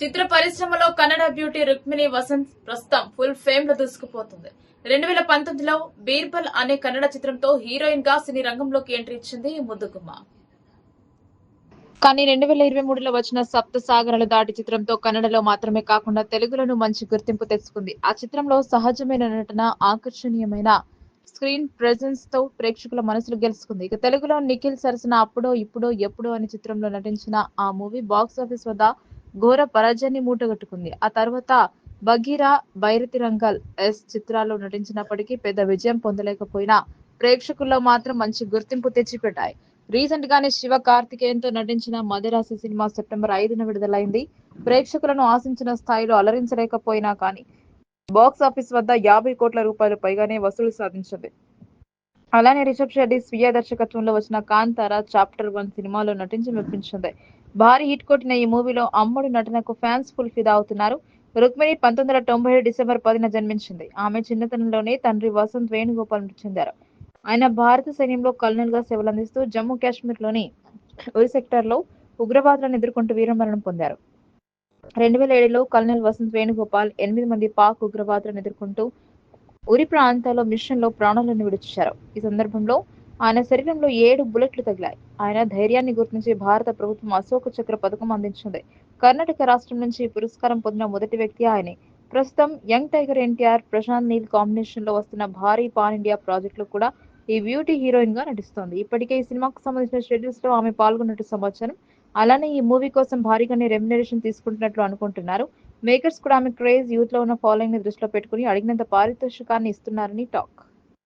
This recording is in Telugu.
చిత్ర పరిశ్రమలో కన్నడ బ్యూటీ రుక్మిణి వసంత్ ప్రస్తుతం ఫుల్ ఫేమ్లో దూసుకుపోతుంది. రెండు వేల పంతొమ్మిదిలో బీర్బల్ అనే కన్నడ చిత్రంతో హీరోయిన్గా సినీ రంగంలోకి ఎంట్రీ ఇచ్చింది ముద్దుకుమ్మ ముద్దుగుమ్మ. కానీ రెండు వేల ఇరవై మూడులో వచ్చిన సప్త సాగరాలు దాటి చిత్రంతో కన్నడలో మాత్రమే కాకుండా తెలుగులోనూ మంచి గుర్తింపు తెచ్చుకుంది. ఆ చిత్రంలో సహజమైన నటన ఆకర్షణీయమైన స్క్రీన్ ప్రెజెన్స్తో ప్రేక్షకుల మనసులు గెలుచుకుంది. ఇక తెలుగులో నిఖిల్ సరసన అప్పుడో ఇప్పుడో ఎప్పుడో అనే చిత్రంలో నటించిన ఆ మూవీ బాక్స్ ఆఫీస్ వద్ద ఘోర పరాజయాన్ని మూటగట్టుకుంది. ఆ తర్వాత బగీరా భైరతి రంగల్ ఎస్ చిత్రాల్లో నటించినప్పటికీ పెద్ద విజయం పొందలేకపోయినా ప్రేక్షకుల్లో మాత్రం మంచి గుర్తింపు తెచ్చిపెట్టాయి. రీసెంట్ గానే శివ కార్తికేయన్తో నటించిన మదరాసి సినిమా సెప్టెంబర్ ఐదున విడుదలైంది. ప్రేక్షకులను ఆశించిన స్థాయిలో అలరించలేకపోయినా కానీ బాక్స్ ఆఫీస్ వద్ద యాభై కోట్ల రూపాయలు పైగానే వసూలు సాధించింది. అలానే రిషబ్ శెట్టి స్వీయ దర్శకత్వంలో వచ్చిన కాంతార చాప్టర్ వన్ సినిమాలో నటించి మెప్పించింది. భారీ హిట్ కొట్టిన ఈ మూవీలో అమ్మడు నటనకు ఫ్యాన్స్ ఫుల్ ఫిదా అవుతున్నారు. రుక్మిణి పంతొమ్మిది వందల తొంభై ఏడు డిసెంబర్ పదిన జన్మించింది. ఆమె చిన్నతనంలోనే తండ్రి వసంత్ వేణుగోపాల్ మృతి చెందారు. ఆయన భారత సైన్యంలో కల్నల్గా సేవలందిస్తూ జమ్మూ కాశ్మీర్లోని ఉరి సెక్టర్లో ఉగ్రవాదులను ఎదుర్కొంటూ వీరమరణం పొందారు. రెండు వేల ఏడులో కల్నల్ వసంత్ వేణుగోపాల్ ఎనిమిది మంది పాక్ ఉగ్రవాదులను ఎదుర్కొంటూ ఉరి ప్రాంతాల్లో మిషన్లో ప్రాణాలను విడిచారు ఈ సందర్భంలో ఆయన శరీరంలో ఏడు బుల్లెట్లు తగిలాయి. ఆయన ధైర్యాన్ని గుర్తించి భారత ప్రభుత్వం అశోక చక్ర పథకం అందించింది. కర్ణాటక రాష్ట్రం నుంచి పురస్కారం పొందిన మొదటి వ్యక్తి ఆయనే. ప్రస్తుతం యంగ్ టైగర్ ఎన్టీఆర్ ప్రశాంత్ నీల్ కాంబినేషన్లో వస్తున్న భారీ పాన్ ఇండియా ప్రాజెక్ట్లో కూడా ఈ బ్యూటీ హీరోయిన్గా నటిస్తోంది. ఇప్పటికే ఈ సినిమాకు సంబంధించిన షెడ్యూల్స్లో ఆమె పాల్గొన్నట్టు సమాచారం. అలానే ఈ మూవీ కోసం భారీగానే రెమ్యునరేషన్ తీసుకుంటున్నట్లు అనుకుంటున్నారు. మేకర్స్ కూడా ఆమె క్రేజ్ యూత్లో ఉన్న ఫాలోయింగ్ని దృష్టిలో పెట్టుకుని అడిగినంత పారితోషికాన్ని ఇస్తున్నారని టాక్.